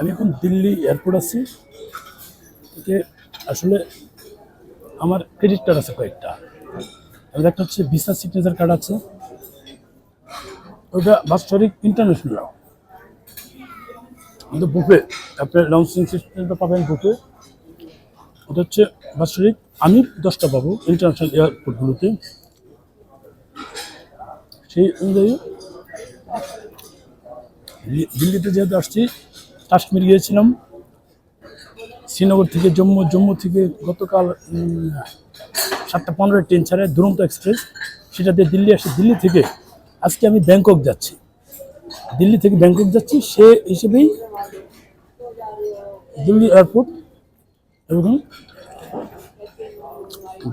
আমি এখন দিল্লি এয়ারপোর্ট আছি। আসলে আমার ক্রেডিট কার্ড আছে কয়েকটা। আর একটা হচ্ছে ভিসা সিগনেচার কার্ড আছে। ওইটা বাৎসরিক ইন্টারন্যাশনাল কিন্তু বুফে আপনার লঞ্চিং সিস্টেমটা পাবেন বুফে ওটা হচ্ছে বাৎসরিক, আমি দশটা পাবো ইন্টারন্যাশনাল এয়ারপোর্টগুলোতে সেই অনুযায়ী দিল্লিতে যেহেতু আসছি কাশ্মীর গিয়েছিলাম। শ্রীনগর থেকে জম্মু জম্মু থেকে গতকাল সাতটা পনেরো ট্রেন ছাড়ে দুরন্ত এক্সপ্রেস। সেটা দিয়ে দিল্লি আসি দিল্লি থেকে আজকে আমি ব্যাংকক যাচ্ছি। দিল্লি থেকে ব্যাংকক যাচ্ছি, সে হিসেবেই দিল্লি এয়ারপোর্ট। এবং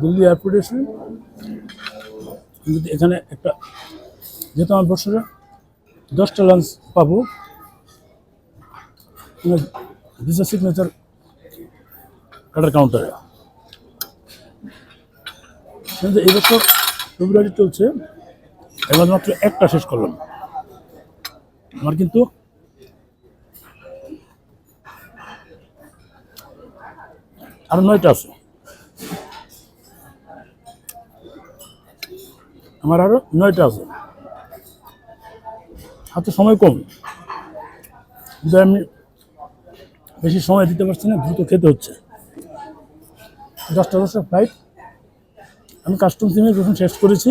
দিল্লি এয়ারপোর্টে এসে এখানে একটা যেহেতু আমার বছরে দশটা লাঞ্চ পাবো ভিসা সিগনেচার কাটার কাউন্টারে কিন্তু এই বছর ফেব্রুয়ারি চলছে এবার মাত্র একটা শেষ করলাম আমার কিন্তু আর নয়টা আছে। আমার আরও নয়টা আছে। হাতে সময় কম। কিন্তু আমি বেশি সময় দিতে পারছি না, দ্রুত খেতে হচ্ছে। দশটা দশটা ফ্লাইট আমি কাস্টমস ইমিগ্রেশন শেষ করেছি।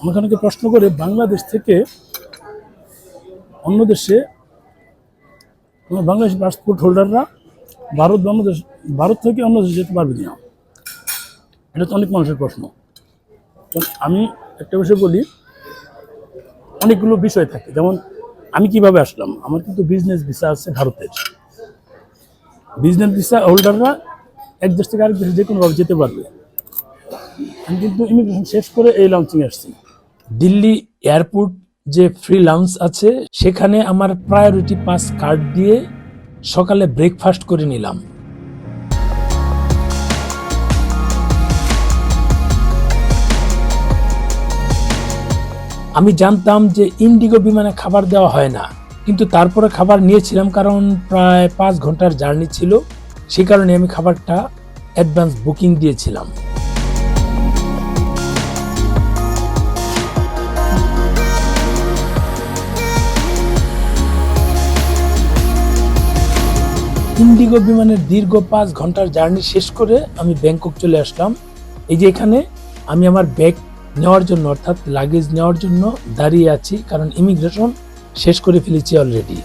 আমাকে অনেকে প্রশ্ন করে, বাংলাদেশ থেকে অন্য দেশে বাংলাদেশ পাসপোর্ট হোল্ডাররা ভারত বাংলাদেশ ভারত থেকে অন্য দেশে যেতে পারবে না এটা তো অনেক মানুষের প্রশ্ন। আমি একটা বিষয় বলি, অনেকগুলো বিষয় থাকে। যেমন, আমি কীভাবে আসলাম? আমার কিন্তু বিজনেস ভিসা আছে ভারতের। বিজনেস ভিসা হোল্ডাররা এক দেশ থেকে আরেক দেশে যে কোনোভাবে যেতে পারবে। আমি কিন্তু ইমিগ্রেশন শেষ করে এই লঞ্চিং আসছি। দিল্লি এয়ারপোর্ট যে ফ্রি লাউঞ্জ আছে, সেখানে আমার প্রায়োরিটি পাস কার্ড দিয়ে সকালে ব্রেকফাস্ট করে নিলাম। আমি জানতাম যে ইন্ডিগো বিমানে খাবার দেওয়া হয় না। কিন্তু তারপরে খাবার নিয়েছিলাম কারণ প্রায় পাঁচ ঘণ্টার জার্নি ছিল। সে কারণে আমি খাবারটা অ্যাডভান্স বুকিং দিয়েছিলাম। ইন্ডিগো বিমানের দীর্ঘ পাঁচ ঘণ্টার জার্নি শেষ করে আমি ব্যাংকক চলে আসলাম। এই যে এখানে আমি আমার ব্যাগ নেওয়ার জন্য, অর্থাৎ লাগেজ নেওয়ার জন্য দাঁড়িয়ে আছি, কারণ ইমিগ্রেশন শেষ করে ফেলেছি অলরেডি